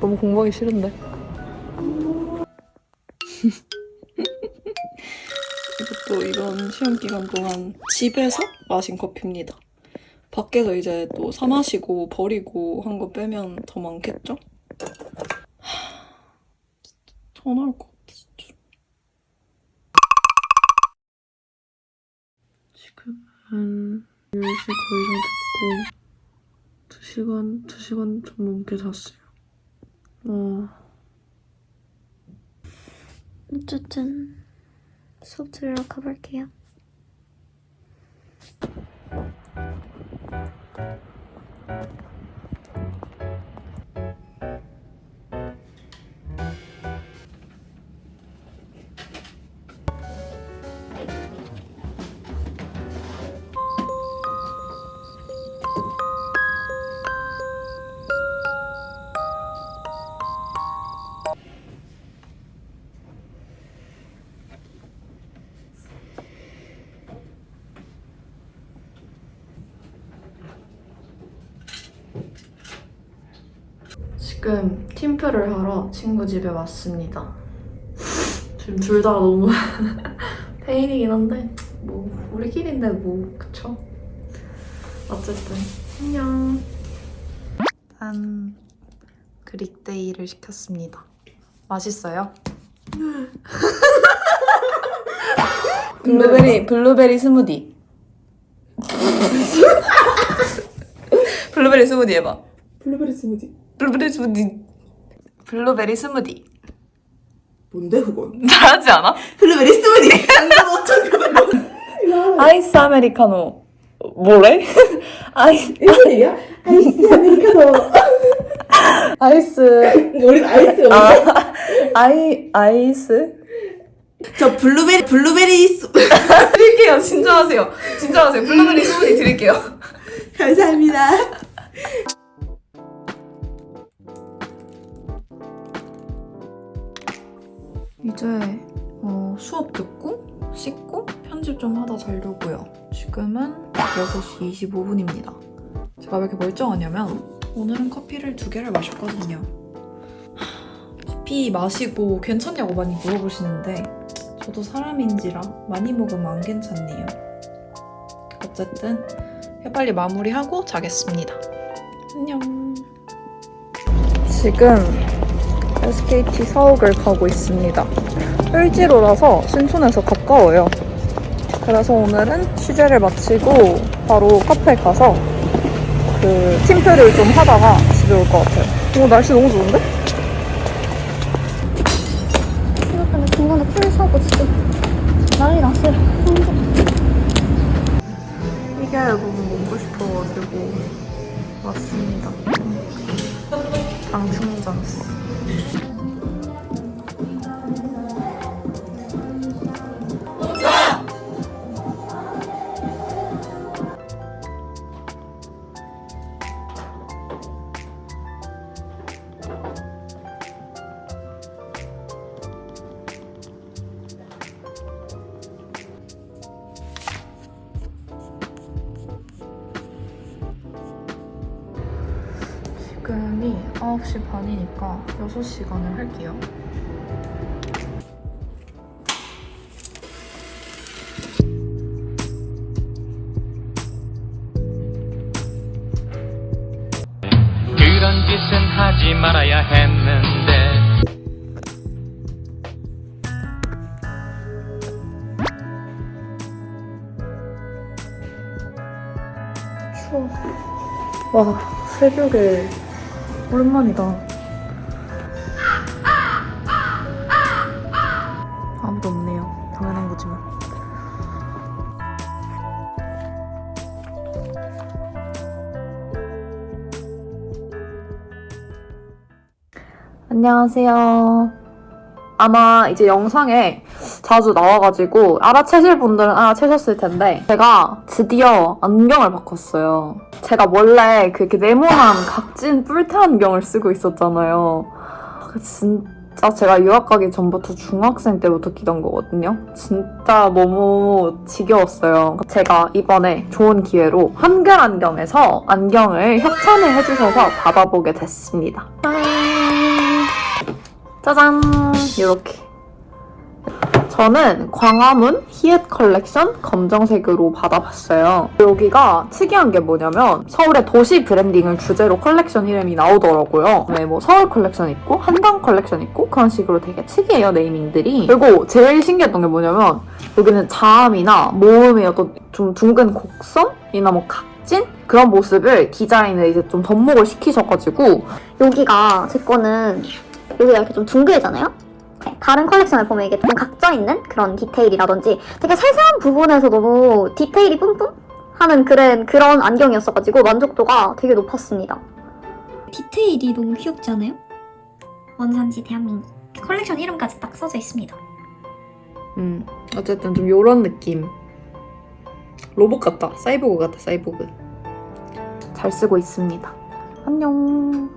너무 공부하기 싫은데. 이것도 이번 시험 기간 동안 집에서 마신 커피입니다. 밖에서 이제 또 사 마시고 버리고 한 거 빼면 더 많겠죠? 하, 진짜 전화 올것 같아, 진짜. 지금은 10시 거의 다 됐고 2시간, 2시간 좀 넘게 잤어요. 어, 어쨌든 수업 들으러 가볼게요. 지금 팀플을 하러 친구 집에 왔습니다. 지금 둘 다 너무 페인이긴 한데 뭐 우리끼리인데 뭐 그쵸? 어쨌든 안녕. 짠 그릭데이를 시켰습니다. 맛있어요? 블루베리 블루베리 스무디. 블루베리 스무디 해봐. 블루베리 스무디 블루베리 스무디. 블루베리 스무디. 뭔데 그건? 잘하지 않아? 블루베리 스무디 완전 어쩜 아이스 아메리카노. 뭐래? 아이, 일본이야? 아이스 아메리카노 아이스. 우리 아이스 아, 아이, 아이스? 저 블루베리 블루베리 스 드릴게요. 진정하세요. 진정하세요. 블루베리 스무디 드릴게요. 감사합니다 이제 어, 수업 듣고 씻고 편집 좀 하다 자려고요. 지금은 6시 25분입니다. 제가 왜 이렇게 멀쩡하냐면 오늘은 커피를 두 개를 마셨거든요. 하, 커피 마시고 괜찮냐고 많이 물어보시는데 저도 사람인지라 많이 먹으면 안 괜찮네요. 어쨌든 빨리 마무리하고 자겠습니다. 안녕. 지금 SKT 사옥을 가고 있습니다. 을지로라서 신촌에서 가까워요. 그래서 오늘은 취재를 마치고 바로 카페 가서 그 팀플을 좀 하다가 집에 올 것 같아요. 오 날씨 너무 좋은데? 생각하면 중간에 풀 사고 지금 난리 났어요. 이게 너무 먹고 싶어가지고 왔습니다. 장충전. 지금이 9시 반이니까 6시간을 할게요. 그런 짓은 하지 말아야 했는데 추워. 와, 새벽에 오랜만이다. 아무도 없네요. 당연한 거지만. 안녕하세요. 아마 이제 영상에 자주 나와가지고 알아채실 분들은 알아채셨을 텐데 제가 드디어 안경을 바꿨어요. 제가 원래 그렇게 네모난 각진 뿔테 안경을 쓰고 있었잖아요. 그 진짜 제가 유학 가기 전부터 중학생 때부터 끼던 거거든요. 진짜 너무 지겨웠어요. 제가 이번에 좋은 기회로 한글 안경에서 안경을 협찬을 해주셔서 받아보게 됐습니다. 짠! 짜잔! 이렇게. 저는 광화문 히읗 컬렉션 검정색으로 받아봤어요. 여기가 특이한 게 뭐냐면 서울의 도시 브랜딩을 주제로 컬렉션 이름이 나오더라고요. 네, 뭐 서울 컬렉션 있고 한강 컬렉션 있고 그런 식으로 되게 특이해요 네이밍들이. 그리고 제일 신기했던 게 뭐냐면 여기는 자음이나 모음의 어떤 좀 둥근 곡선이나 뭐 각진 그런 모습을 디자인을 이제 좀 접목을 시키셔가지고 여기가 제 거는 여기가 이렇게 좀 둥글잖아요? 네, 다른 컬렉션을 보면 이게 좀 각져 있는 그런 디테일이라든지 되게 세세한 부분에서 너무 디테일이 뿜뿜 하는 그런 그런 안경이었어가지고 만족도가 되게 높았습니다. 디테일이 너무 귀엽지 않아요? 원산지 대한민국 컬렉션 이름까지 딱 써져 있습니다. 음, 어쨌든 좀 요런 느낌. 로봇 같다. 사이보그 같다, 사이보그. 잘 쓰고 있습니다. 안녕.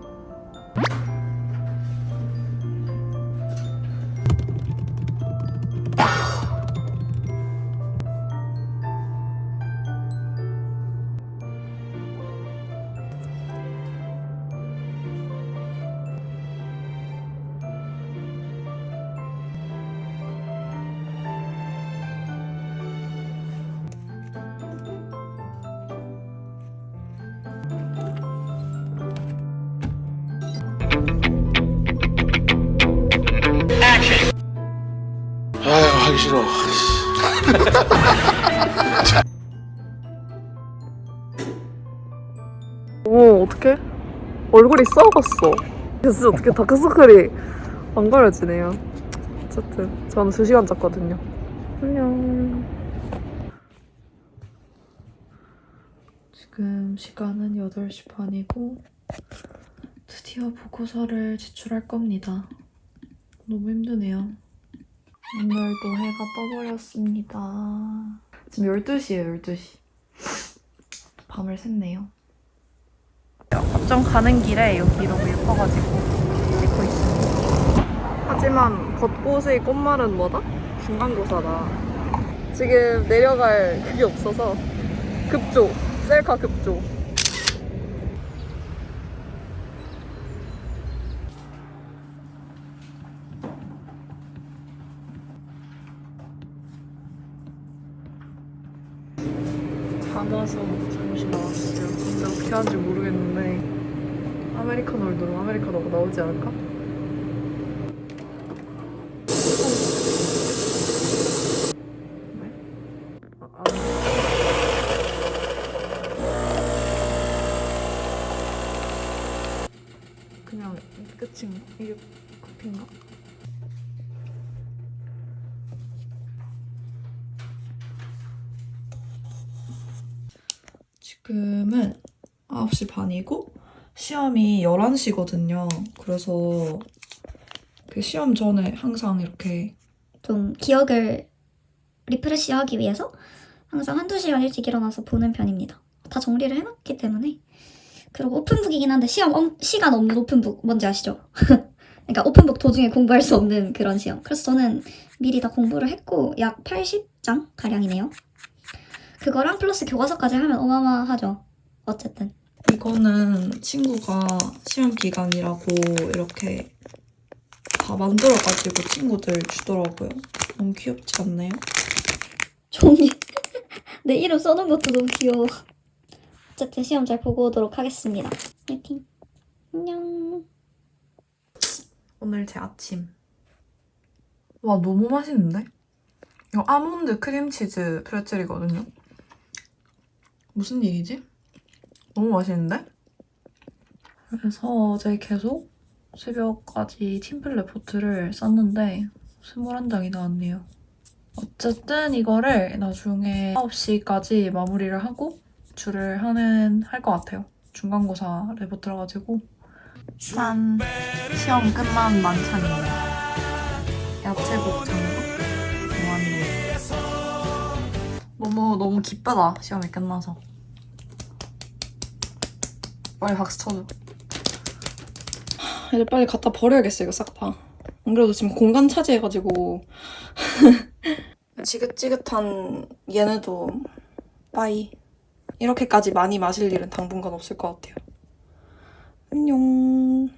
아유 하기 싫어. 어머, 어떡해? 얼굴이 썩었어. 그래서 어떻게 다크서클이 안 가려지네요. 어쨌든, 저는 2시간 잤거든요. 안녕. 지금 시간은 8시 반이고, 드디어 보고서를 제출할 겁니다. 너무 힘드네요. 오늘도 해가 떠버렸습니다. 지금 12시에요, 12시. 밤을 샜네요. 좀 가는 길에 여기 너무 예뻐가지고 찍고 있습니다. 하지만 벚꽃의 꽃말은 뭐다? 중간고사다. 지금 내려갈 그게 없어서 급조, 셀카 급조. 받아서 잠시 나왔어요. 근데 어떻게 하는지 모르겠는데 아메리카노를 누르면 아메리카노가 나오지 않을까? 왜? 아, 아. 그냥 끝인가? 이게 커피인가? 지금은 9시 반이고 시험이 11시거든요. 그래서 그 시험 전에 항상 이렇게 좀 기억을 리프레시하기 위해서 항상 한두 시간 일찍 일어나서 보는 편입니다. 다 정리를 해놨기 때문에. 그리고 오픈북이긴 한데 시험 엄- 시간 없는 오픈북 뭔지 아시죠? 그러니까 오픈북 도중에 공부할 수 없는 그런 시험. 그래서 저는 미리 다 공부를 했고 약 80장 가량이네요. 그거랑 플러스 교과서까지 하면 어마어마하죠. 어쨌든. 이거는 친구가 시험 기간이라고 이렇게 다 만들어가지고 친구들 주더라고요. 너무 귀엽지 않나요? 종이 내 이름 써놓은 것도 너무 귀여워. 어쨌든 시험 잘 보고 오도록 하겠습니다. 화이팅. 안녕. 오늘 제 아침. 와, 너무 맛있는데? 이거 아몬드 크림치즈 프레첼이거든요. 무슨 일이지? 너무 맛있는데? 그래서 어제 계속 새벽까지 팀플 레포트를 썼는데 21장이 나왔네요. 어쨌든 이거를 나중에 9시까지 마무리를 하고 줄을 하는 할 것 같아요. 중간고사 레포트라 가지고 짠 시험 끝난 만찬이에요. 야채 곱창 너무 너무 기쁘다 시험이 끝나서 빨리 박수 쳐줘. 애들 빨리 갖다 버려야겠어 이거 싹 다. 안 그래도 지금 공간 차지해가지고 지긋지긋한 얘네도 빠이 이렇게까지 많이 마실 일은 당분간 없을 것 같아요. 안녕.